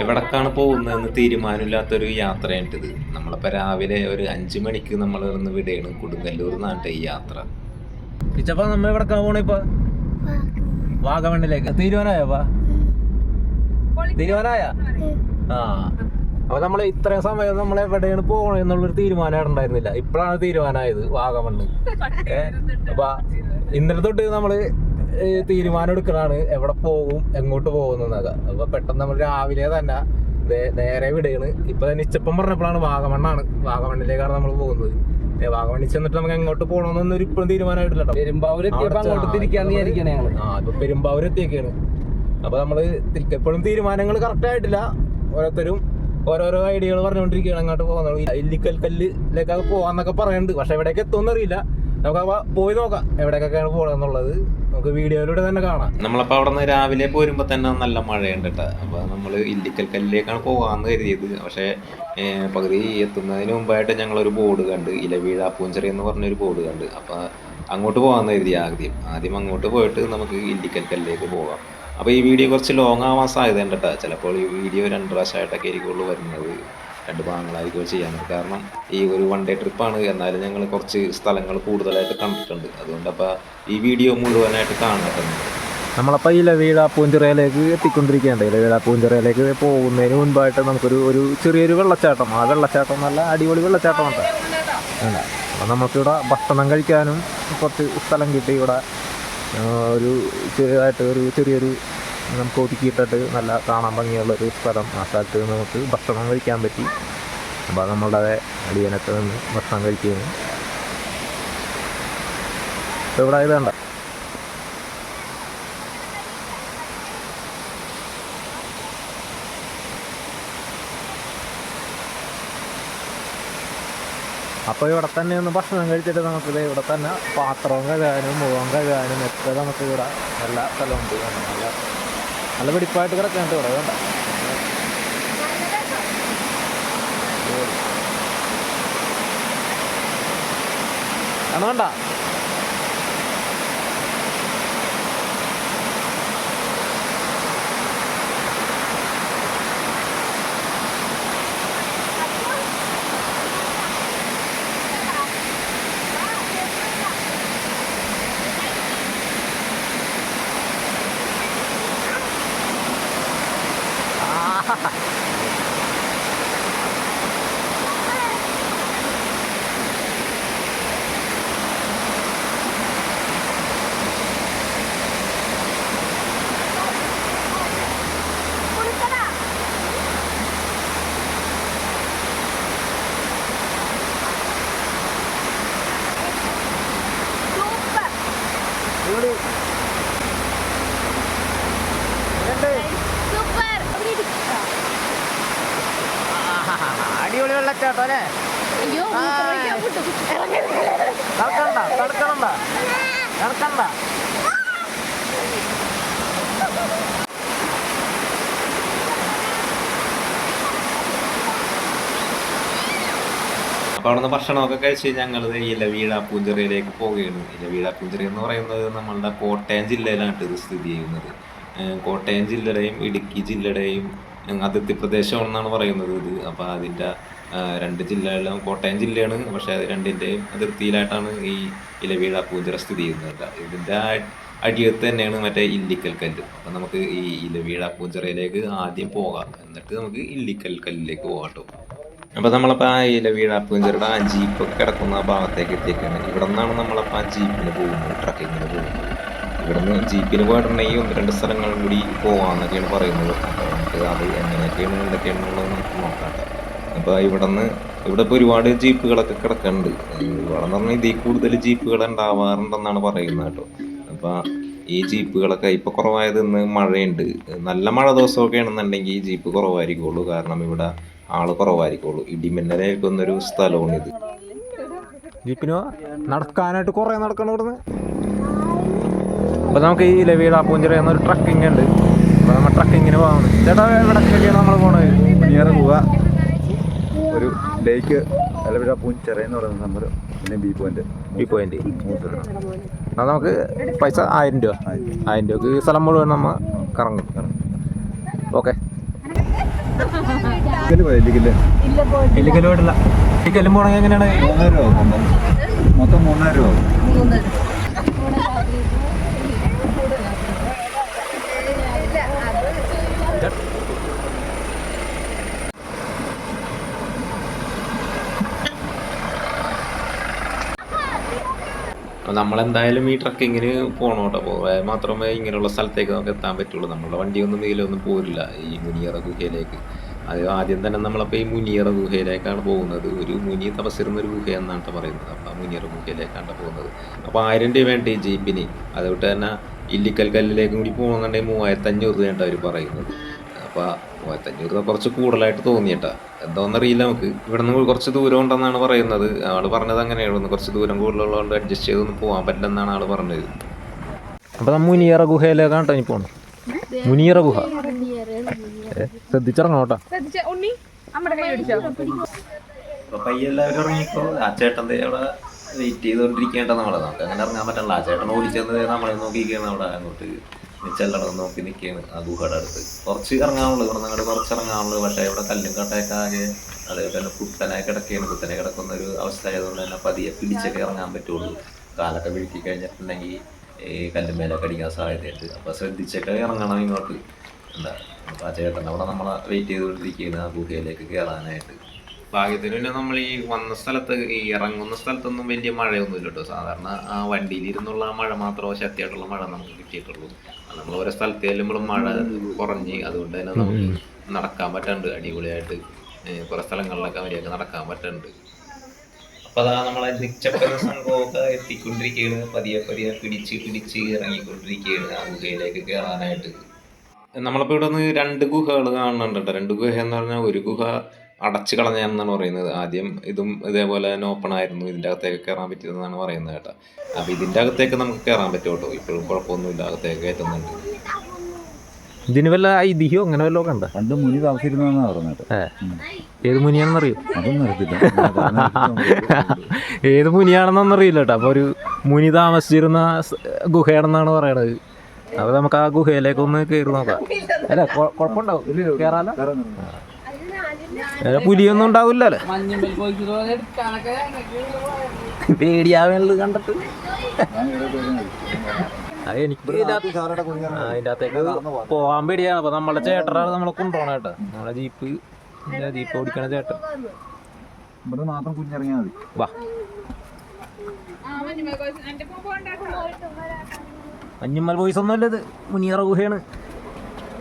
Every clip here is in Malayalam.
എവിടേക്കാണ് പോകുന്നതെന്ന് തീരുമാനമില്ലാത്തൊരു യാത്രയായിട്ടിത് നമ്മളിപ്പോൾ രാവിലെ ഒരു അഞ്ച് മണിക്ക് നമ്മൾ ഇന്ന് വിടുകയാണ് കൊടുങ്ങല്ലൂർ നാട്ടെ ഈ യാത്ര. ഇച്ചപ്പ നമ്മ എവിടക്കാണ് പോണേ ഇപ്പൊ? വാഗമണ്ണിലേക്ക് തീരുമാനമായപ്പാ തീരുമാനമായ ആ. അപ്പൊ നമ്മൾ ഇത്രയും സമയം നമ്മൾ എവിടെയാണ് പോകണം എന്നുള്ളൊരു തീരുമാനം ഉണ്ടായിരുന്നില്ല. ഇപ്പോഴാണ് തീരുമാനമായത് വാഗമണ്ണ്. ഏഹ് അപ്പൊ ഇന്നലെ തൊട്ട് നമ്മൾ തീരുമാനം എടുക്കണാണ് എവിടെ പോകും എങ്ങോട്ട് പോകുന്നതൊക്കെ അപ്പൊ പെട്ടെന്ന് നമ്മൾ രാവിലെ തന്നെ നേരെ വിടുകയാണ് ഇപ്പൊ തന്നെ ഇച്ചപ്പം പറഞ്ഞപ്പോഴാണ് വാഗമണ്ണാണ്. വാഗമണ്ണിലേക്കാണ് നമ്മൾ പോകുന്നത്. വാഗമണ്ണിൽ ചെന്നിട്ട് നമുക്ക് എങ്ങോട്ട് പോകണമെന്നൊന്നും ഒരു ഇപ്പോഴും തീരുമാനമായിട്ടില്ല ആ ഇപ്പൊ പെരുമ്പാവൂർ എത്തിയൊക്കെയാണ് അപ്പൊ നമ്മൾ എപ്പോഴും തീരുമാനങ്ങൾ കറക്റ്റ് ആയിട്ടില്ല. ഓരോരുത്തരും ഓരോരോ ഐഡിയകൾ പറഞ്ഞുകൊണ്ടിരിക്കുകയാണ് അങ്ങോട്ട് പോകുന്നത്. ഇല്ലിക്കൽ കല്ലിലേക്കൊക്കെ പോവാന്നൊക്കെ പറയുന്നുണ്ട് പക്ഷെ എവിടേക്ക് എത്തുമെന്ന് അറിയില്ല നമുക്ക് പോയി നോക്കാം എവിടേക്കൊക്കെയാണ് പോകണമെന്നുള്ളത് നമുക്ക് വീഡിയോയിലൂടെ തന്നെ കാണാം. നമ്മളപ്പോൾ അവിടെ നിന്ന് രാവിലെ പോരുമ്പോൾ തന്നെ നല്ല മഴയുണ്ട് കേട്ടോ. അപ്പോൾ നമ്മൾ ഇല്ലിക്കൽ കല്ലിലേക്കാണ് പോകാമെന്ന് കരുതിയത്. പക്ഷേ പകുതി എത്തുന്നതിന് മുമ്പായിട്ട് ഞങ്ങളൊരു ബോർഡ് കണ്ട് ഇലവീഴ പൂഞ്ചെറി എന്ന് പറഞ്ഞൊരു ബോർഡ് കണ്ട്. അപ്പോൾ അങ്ങോട്ട് പോകാമെന്ന് കരുതി ആദ്യം. ആദ്യം അങ്ങോട്ട് പോയിട്ട് നമുക്ക് ഇല്ലിക്കൽ കല്ലിലേക്ക് പോകാം. അപ്പോൾ ഈ വീഡിയോ കുറച്ച് ലോങ് ആവാൻ സാധ്യതയുണ്ട് കേട്ടോ. ചിലപ്പോൾ ഈ വീഡിയോ രണ്ട് പ്രാവശ്യമായിട്ടൊക്കെ ആയിരിക്കുള്ളൂ വരുന്നത്. രണ്ട് ഭാഗങ്ങളായിരിക്കും ചെയ്യാൻ കാരണം ഈ ഒരു വൺ ഡേ ട്രിപ്പാണ് എന്നാലും ഞങ്ങൾ കുറച്ച് സ്ഥലങ്ങൾ കൂടുതലായിട്ട് കണ്ടിട്ടുണ്ട്. അതുകൊണ്ട് അപ്പോൾ ഈ വീഡിയോ മുഴുവനായിട്ട് കാണാൻ നമ്മളപ്പോൾ ഇലവീഴ പൂഞ്ചിറയിലേക്ക് എത്തിക്കൊണ്ടിരിക്കുകയാണ്. ഇലവീഴ പൂഞ്ചിറയിലേക്ക് പോകുന്നതിന് മുൻപായിട്ട് നമുക്കൊരു ഒരു ചെറിയൊരു വെള്ളച്ചാട്ടം. ആ വെള്ളച്ചാട്ടം നല്ല അടിപൊളി വെള്ളച്ചാട്ടമുണ്ട്. അപ്പോൾ നമുക്കിവിടെ ഭക്ഷണം കഴിക്കാനും കുറച്ച് സ്ഥലം കിട്ടി. ഇവിടെ ഒരു ചെറിയതായിട്ട് ഒരു ചെറിയൊരു നമുക്ക് ഒതുക്കിയിട്ടിട്ട് നല്ല കാണാൻ ഭംഗിയുള്ളൊരു സ്ഥലം ആ സ്ഥലത്ത് നിന്ന് നമുക്ക് ഭക്ഷണം കഴിക്കാൻ പറ്റി. അപ്പോൾ നമ്മളുടെ അടിയനൊക്കെ നിന്ന് ഭക്ഷണം കഴിക്കുന്നു. ഇവിടെ ഇത് വേണ്ട അപ്പോൾ ഇവിടെ തന്നെ ഒന്ന് ഭക്ഷണം കഴിച്ചിട്ട് നമുക്ക് ദേ ഇവിടെ തന്നെ പാത്രവും കഴുകാനും മുഖം കഴുകാനും ഒക്കെ നമുക്ക് ഇവിടെ എല്ലാ സ്ഥലമുണ്ട്. നല്ല നല്ല വെടിപ്പായിട്ട് കിടക്കുന്നുണ്ട് ഇവിടെ വേണ്ട. വേണ്ട ha ha. വെള്ളച്ചാട്ടം അല്ലേ? നടക്കണ്ട അപ്പോൾ അവിടുന്ന് ഭക്ഷണമൊക്കെ കഴിച്ച് ഞങ്ങൾ ഇലവീഴ പൂഞ്ചെറിയിലേക്ക് പോവുകയാണ് ഇലവീഴ പൂഞ്ചെറി എന്ന് പറയുന്നത് നമ്മളുടെ കോട്ടയം ജില്ലയിലാണ് ഇത് സ്ഥിതി ചെയ്യുന്നത്. കോട്ടയം ജില്ലയുടെയും ഇടുക്കി ജില്ലയുടെയും അതിർത്തി പ്രദേശമാണെന്നാണ് പറയുന്നത് ഇത്. അപ്പോൾ അതിന്റെ രണ്ട് ജില്ലകളിലും കോട്ടയം ജില്ലയാണ് പക്ഷേ അത് രണ്ടിന്റെയും അതിർത്തിയിലായിട്ടാണ് ഈ ഇലവീഴ പൂജറ സ്ഥിതി ചെയ്യുന്നത്. ഇതിന്റെ അടിയത്ത് തന്നെയാണ് മറ്റേ ഇല്ലിക്കൽ കല്ല്. അപ്പം നമുക്ക് ഈ ഇലവീഴ പൂജറയിലേക്ക് ആദ്യം പോകാം. എന്നിട്ട് നമുക്ക് ഇല്ലിക്കൽ കല്ലിലേക്ക് പോകാം കേട്ടോ. അപ്പോൾ നമ്മളപ്പോൾ ആ ഇലവീഴ പൂഞ്ചറയുടെ ആ ജീപ്പ് കിടക്കുന്ന ആ ഭാഗത്തേക്ക് എത്തിയേക്കാണ്. ഇവിടെ നിന്നാണ് നമ്മളപ്പോൾ ആ ജീപ്പിന് പോകുന്നത് ട്രക്കിങ്ങിന് പോകുന്നത്. ഇവിടുന്ന് ജീപ്പിന് പോയിട്ടുണ്ടെങ്കിൽ ഒന്ന് രണ്ട് സ്ഥലങ്ങളും കൂടി പോകാമെന്നൊക്കെയാണ് പറയുന്നത്. അപ്പോൾ നമുക്ക് അത് എങ്ങനെയൊക്കെയാണ് എന്തൊക്കെയാണെന്നുള്ളത് നമുക്ക് നോക്കാം അപ്പോൾ ഇവിടെ നിന്ന് ഇവിടെ ഇപ്പോൾ ഒരുപാട് ജീപ്പുകളൊക്കെ കിടക്കുന്നുണ്ട് ഇവിടെ എന്ന് പറഞ്ഞാൽ ഇതിൽ കൂടുതൽ ജീപ്പുകൾ ഉണ്ടാവാറുണ്ടെന്നാണ് പറയുന്നത് കേട്ടോ. അപ്പോൾ ഈ ജീപ്പുകളൊക്കെ ഇപ്പോൾ കുറവായത് ഇന്ന് മഴയുണ്ട്. നല്ല മഴ ദിവസമൊക്കെ ആണെന്നുണ്ടെങ്കിൽ ഈ ജീപ്പ് കുറവായിരിക്കുള്ളൂ. കാരണം ഇവിടെ ആൾ കുറവായിരിക്കുള്ളൂ. ഇടിമിന്നലേൽക്കുന്നൊരു സ്ഥലമാണ് ഇത് ജീപ്പിനോ? നടക്കാനായിട്ട് കുറേ നടക്കണം ഇവിടുന്ന്? അപ്പോൾ നമുക്ക് ഈ ലവീട പൂഞ്ചിറ എന്നൊരു ട്രക്കിംഗ് ഉണ്ട്. അപ്പോൾ നമ്മൾ ട്രക്കിങ്ങിന് പോകുന്നത് ചേട്ടാ നമ്മൾ പോണത്? പണിയേറെ പോവുക ഒരു ലേക്ക് അലപ്പുഴ പൂഞ്ചെറ എന്ന് പറയുന്ന നമ്പർ പിന്നെ ബി പോയിന്റ് ബി പോയിന്റ് അത് നമുക്ക് പൈസ ആയിരം രൂപ. ആയിരം. രൂപക്ക് ഈ സ്ഥലം മുഴുവൻ നമ്മൾ കറങ്ങും. ഓക്കെ. ഇല്ലിക്കൽ പോയിട്ടില്ല. ഇല്ലിക്കലും പോണെങ്കിൽ എങ്ങനെയാണ്? മൂന്നായിരം രൂപ. മൊത്തം മൂന്നായിരം രൂപ. അപ്പോൾ നമ്മളെന്തായാലും ഈ ട്രക്കിങ്ങിന് പോകണം കേട്ടോ. മാത്രമേ ഇങ്ങനെയുള്ള സ്ഥലത്തേക്ക് നമുക്ക് എത്താൻ പറ്റുള്ളൂ. നമ്മളുടെ വണ്ടിയൊന്നും ഇതിലൊന്നും പോരില്ല ഈ മുനിയറ ഗുഹയിലേക്ക്. അത് ആദ്യം തന്നെ നമ്മളപ്പോൾ ഈ മുനിയറ ഗുഹയിലേക്കാണ് പോകുന്നത്. ഒരു മുനി തപസ്സിരുന്ന ഒരു ഗുഹ എന്നാണ് പറയുന്നത്. അപ്പോൾ ആ മുനിയറ ഗുഹയിലേക്കാണ് പോകുന്നത്. അപ്പോൾ ആയിരം രൂപ വേണ്ട ഈ ജീപ്പിന്? അതുകൊണ്ട് തന്നെ ഇല്ലിക്കൽ കല്ലിലേക്കും കൂടി പോകണമെന്നുണ്ടെങ്കിൽ മൂവായിരത്തഞ്ഞൂറ് രൂപയാണ് അവർ പറയുന്നത്. അപ്പോൾ മൂവായിരത്തഞ്ഞൂറ് രൂപ കുറച്ച് കൂടുതലായിട്ട് തോന്നിയിട്ടാ. എന്താണെന്നറിയില്ല നമുക്ക്. ഇവിടെ നിന്ന് കുറച്ച് ദൂരം ഉണ്ടെന്നാണ് പറയുന്നത്. ആൾ പറഞ്ഞത് അങ്ങനെയാണ് കുറച്ച് ദൂരം കൂടുതലുള്ളതുകൊണ്ട് അഡ്ജസ്റ്റ് ചെയ്തൊന്നും പോകാൻ പറ്റില്ലെന്നാണ് ആൾ പറഞ്ഞത്. അപ്പോൾ നമ്മ മുനിയറ ഗുഹയിലേക്കാണ് കേട്ടോ ഇനി പോകണം മുനിയറ ഗുഹ. ശ്രദ്ധിച്ചിറങ്ങണം കേട്ടോ. പയ്യെല്ലാവരും ആ ചേട്ടന്റെ അവിടെ വെയിറ്റ് ചെയ്തുകൊണ്ടിരിക്കേണ്ട നമ്മളെ. നമുക്ക് അങ്ങനെ ഇറങ്ങാൻ പറ്റില്ല ആ ചേട്ടൻ ഓടിച്ചെന്ന് നമ്മളെ നോക്കിയിരിക്കുകയാണ് അവിടെ അങ്ങോട്ട്. ചെല്ലടം നോക്കി നിൽക്കുകയാണ് ആ ഗുഹയുടെ അടുത്ത്. കുറച്ച് ഇറങ്ങാനുള്ളൂ ഇവിടെ നിങ്ങളുടെ കുറച്ച് ഇറങ്ങാനുള്ളൂ പക്ഷേ ഇവിടെ കല്ലും കട്ടയൊക്കെ ആകെ അതേപോലെ തന്നെ കുത്തനായി കിടക്കുകയാണ് കുത്തനെ കിടക്കുന്ന ഒരു അവസ്ഥ ആയതുകൊണ്ട് തന്നെ പതിയെ പിടിച്ചൊക്കെ ഇറങ്ങാൻ പറ്റുള്ളൂ. കാലൊക്കെ വീഴ്ത്തി കഴിഞ്ഞിട്ടുണ്ടെങ്കിൽ ഈ കല്ലുമേലൊക്കെ അടിക്കാൻ സാധ്യതയുണ്ട്. അപ്പോൾ ശ്രദ്ധിച്ചൊക്കെ ഇറങ്ങണം ഇങ്ങോട്ട്. എന്താ അപ്പോൾ ആ ചേട്ടൻ അവിടെ നമ്മളെ വെയിറ്റ് ചെയ്തുകൊണ്ടിരിക്കുകയാണ് ആ ഗുഹയിലേക്ക് കയറാനായിട്ട് ഭാഗ്യത്തിന് പിന്നെ നമ്മൾ ഈ വന്ന സ്ഥലത്ത് ഈ ഇറങ്ങുന്ന സ്ഥലത്തൊന്നും വലിയ മഴയൊന്നുമില്ല കേട്ടോ സാധാരണ ആ വണ്ടിയിൽ ഇരുന്നുള്ള ആ മഴ മാത്രമേ ശക്തിയായിട്ടുള്ള മഴ നമുക്ക് കിട്ടിയിട്ടുള്ളൂ. നമ്മൾ ഓരോ സ്ഥലത്ത് ചെല്ലുമ്പോഴും മഴ കുറഞ്ഞ് അതുകൊണ്ട് തന്നെ നമുക്ക് നടക്കാൻ പറ്റുന്നുണ്ട് അടിപൊളിയായിട്ട് കുറെ സ്ഥലങ്ങളിലൊക്കെ വരെയൊക്കെ നടക്കാൻ പറ്റുന്നുണ്ട് അപ്പൊ അതാ നമ്മളെ നിച്ചപ്പന സംഭവമൊക്കെ എത്തിക്കൊണ്ടിരിക്കുകയാണ് പതിയെ പതിയെ പിടിച്ച് പിടിച്ച് ഇറങ്ങിക്കൊണ്ടിരിക്കുകയാണ് ആ ഗുഹയിലേക്ക് കയറാനായിട്ട് നമ്മളിപ്പോൾ ഇവിടെ നിന്ന് രണ്ട് ഗുഹകൾ കാണുന്നുണ്ട് രണ്ട് ഗുഹ എന്ന് പറഞ്ഞാൽ ഒരു ഗുഹ അടച്ചു കളഞ്ഞാണെന്നാണ് പറയുന്നത്. ആദ്യം ഇതും ഇതേപോലെ തന്നെ ഓപ്പൺ ആയിരുന്നു. ഇതിന്റെ അകത്തേക്ക് കയറാൻ പറ്റിയതെന്നാണ് പറയുന്നത് കേട്ടോ. അപ്പോൾ ഇതിന്റെ അകത്തേക്ക് നമുക്ക് കയറാൻ പറ്റും കേട്ടോ. ഇപ്പോഴും കുഴപ്പമൊന്നുമില്ല അകത്തേക്ക് കയറ്റുന്നുണ്ട്. ഇതിന് വല്ല ഐതിഹ്യോ അങ്ങനെ വല്ലതും കണ്ട ഉണ്ടോ? പണ്ട് മുനി താമസിച്ചിരുന്നാ പറഞ്ഞത്. ഏത് മുനിയാണെന്നറിയോ? അതൊന്നും അറിയത്തില്ല. ഏത് മുനിയാണെന്നൊന്നും അറിയില്ല കേട്ടോ. അപ്പോൾ ഒരു മുനി താമസിച്ചിരുന്ന ഗുഹയാണെന്നാണ് പറയണത്. അപ്പോൾ നമുക്ക് ആ ഗുഹയിലേക്ക് ഒന്ന് കയറി നോക്കാം. അല്ല കുഴപ്പമുണ്ടാവും. കയറാലോ? പുലിയൊന്നും ഉണ്ടാവില്ലല്ലേ. പേടിയാവുന്നത് കണ്ടിട്ട്. അത് എനിക്ക് അതിന്റെ അകത്തേക്ക് പോകാൻ. പേടിയാണ്. അപ്പൊ നമ്മളെ ചേട്ടനാണ് നമ്മളെ കൊണ്ടുപോകണം കേട്ടോ. നമ്മളെ ജീപ്പ് ജീപ്പ് ഓടിക്കണ ചേട്ടൻ. ഇവിടെ മാത്രം കുഞ്ഞിറങ്ങിയാൽ മതി. വാ. മഞ്ഞുമ്മൽ ബോയ്സ് ഒന്നുമല്ലത് മുനിയറ ഗുഹയാണ്.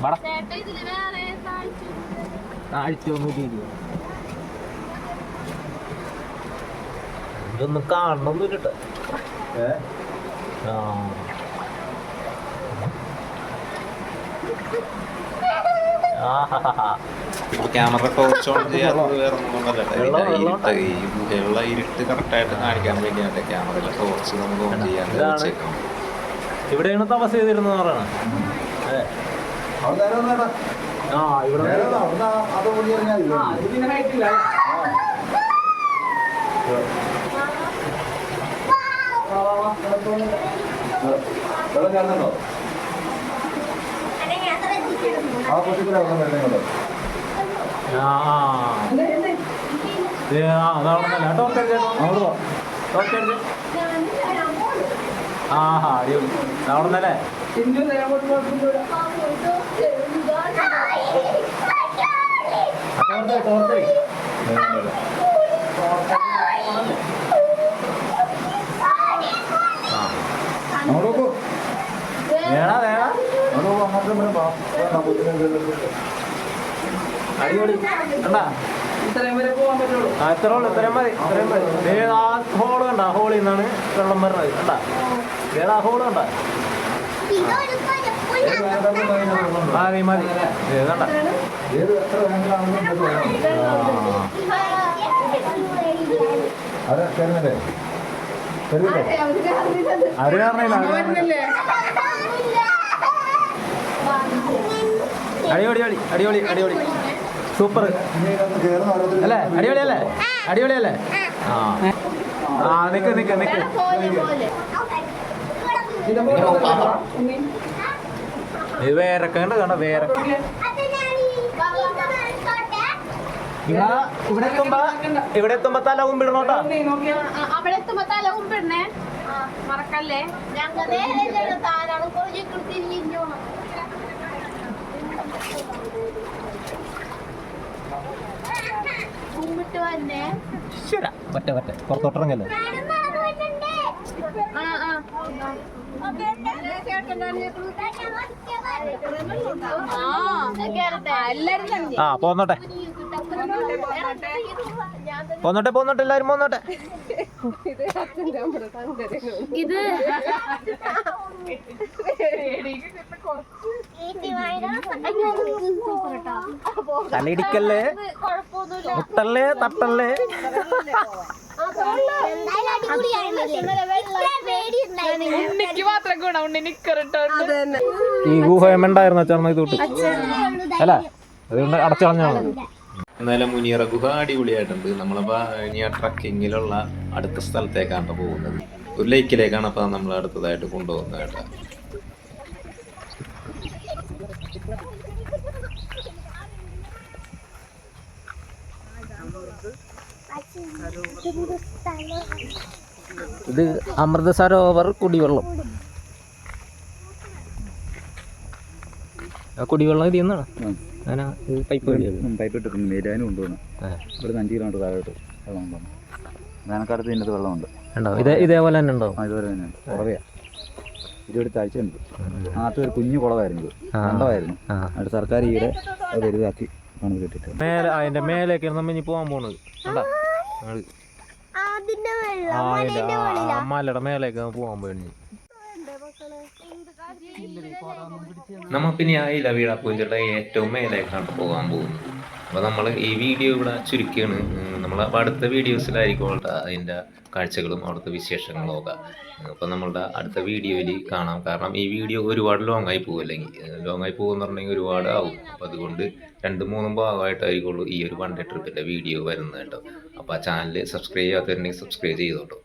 വാടാ. താഴ്ചയൊന്നും ഇതൊന്നും കേട്ടോ ആ. ക്യാമറ ടോർച്ച് ഓൺ ചെയ്യാത്തത് വേറെ ഒന്നും കൊണ്ടല്ല കേട്ടോ. ഇതിന്റെ ഇരുട്ട് ഈ ഗുഹയുള്ള ഇരുട്ട് കറക്റ്റായിട്ട് കാണിക്കാൻ വേണ്ടിയാണ് ക്യാമറയിലെ ടോർച്ച് നമുക്ക് ഓൺ ചെയ്യാൻ ഇതാണ്. വെച്ചേക്കുന്നത് ഇവിടെയാണ് തപസ് ചെയ്തിരുന്നത് പറയണം. ആ ഇവിടെ അത് കുഞ്ഞിറങ്ങിയാൽ വെള്ളം കാണുന്നുണ്ടോ ആ പൊട്ടിക്കല വെള്ളം വരുന്നുണ്ടോ ആ ആ. ദേ, ആ അതാണെന്നല്ല അങ്ങോട്ട് പോ അങ്ങോട്ട് വരെ പോകാൻ പറ്റുള്ളൂ കണ്ടാ? ആ ഇത്രയും മതി ഇത്രയും മതി. ആ ഹോൾ കണ്ട ഹോളിൽ നിന്നാണ് വെള്ളം കണ്ടാ? ഹോൾ മതി മതി. അതെ തരുന്നില്ലേ. അടിപൊളി അടി അടിപൊളി അടിപൊളി. സൂപ്പർ. അല്ലേ? അടിപൊളി അല്ലേ അടിപൊളി അല്ലേ ആ. ആ നിക്ക് നിക്ക് നിക്ക്. ഇത് വേരൊക്കെ ഉണ്ട് കണ്ട വേറെ ഇവിടെ എത്തുമ്പോ ഇവിടെ എത്തുമ്പോ തല കുമ്പിടണോട്ടാ? അവിടെ എത്തുമ്പോ തല കുമ്പിടണേ മറക്കല്ലേ താരാണ് കുറച്ച് തിരിഞ്ഞു കുമ്പിട്ട് വന്നേ. പറ്റ പറ്റ പുറത്തോട്ടിറങ്ങല്ലേ? ആ ആ. എല്ലാരും ആ പോന്നോട്ടെ പോന്നോട്ടെ പോന്നോട്ടെ എല്ലാരും പോന്നോട്ടെ. ഇത് തലയിടിക്കല്ലേ? മുട്ടല്ലേ തട്ടല്ലേ? ഈ ഗുഹയമുണ്ടായിരുന്ന ചേർന്ന ഇത് തൊട്ട് അല്ല അതുകൊണ്ട് അടച്ചു അടച്ചളഞ്ഞാണ് എന്നാലും മുനിയറ ഗുഹ അടിപൊളിയായിട്ടുണ്ട്. നമ്മളപ്പോൾ ഇനി ആ ട്രക്കിങ്ങിലുള്ള അടുത്ത സ്ഥലത്തേക്കാണ് പോകുന്നത്. ഒരു ലേക്കിലേക്കാണ് അപ്പോൾ നമ്മൾ അടുത്തതായിട്ട് കൊണ്ടുപോകുന്നത് കേട്ടോ ഇത് അമൃത സരോവർ കുടിവെള്ളം. കുടിവെള്ളം ഇതിൽ നിന്നാണ്. അങ്ങനെ പൈപ്പ് പൈപ്പ് ഇട്ടിട്ടുണ്ട് മേലാനും കൊണ്ടുപോകണം ഇവിടെ നിന്ന് അഞ്ച് കിലോമീറ്റർ താഴോട്ട് വെള്ളം കൊണ്ടുപോകണം വേനൽക്കാലത്ത് ഇതിന്റെ വെള്ളമുണ്ട്. ഇതേ ഇതേപോലെ തന്നെ ഉണ്ടാവും. ആ ഇതുപോലെ തന്നെ കുറവയാ ഇരുപത് താഴ്ചയുണ്ട്. ആദ്യത്തെ ഒരു കുഞ്ഞു കുളമായിരുന്നു. കണ്ടമായിരുന്നു. അത് സർക്കാർ ഈയിടെ അത് വലുതാക്കി പണിത് കിട്ടിയിട്ട്. മേലെ അതിന്റെ മേലേക്കാണ് നമ്മൾ ഇനി പോകാൻ പോണത്. കണ്ടാ? ഞങ്ങൾ അതിന്റെ ആ അതിന്റെ ആ, ആ മലയുടെ മേലേക്ക് പോകാൻ പോയി നമ്മൾ പിന്നെ ആ ഇലവീഴ പൂഞ്ചയുടെ ഏറ്റവും മേലേക്കാണ് പോകാൻ പോകുന്നത്. അപ്പോൾ നമ്മൾ ഈ വീഡിയോ ഇവിടെ ചുരുക്കിയാണ്. നമ്മൾ അടുത്ത വീഡിയോസിലായിരിക്കും അതിന്റെ കാഴ്ചകളും അവിടുത്തെ വിശേഷങ്ങളും ഒക്കെ. അപ്പോൾ നമ്മളുടെ അടുത്ത വീഡിയോയിൽ കാണാം. കാരണം ഈ വീഡിയോ ഒരുപാട് ലോങ് ആയി പോകും അല്ലെങ്കിൽ ലോങ് ആയി പോകുമെന്ന് പറഞ്ഞെങ്കിൽ ഒരുപാട് ആവും. അപ്പോൾ അതുകൊണ്ട് രണ്ട് മൂന്നും ഭാഗമായിട്ടായിരിക്കുള്ളൂ ഈ ഒരു വൺ ഡേ ട്രിപ്പിന്റെ വീഡിയോ വരുന്നത് കേട്ടോ. അപ്പോൾ ആ ചാനൽ സബ്സ്ക്രൈബ് ചെയ്യാത്തവരുണ്ടെങ്കിൽ സബ്സ്ക്രൈബ് ചെയ്തോട്ടോ.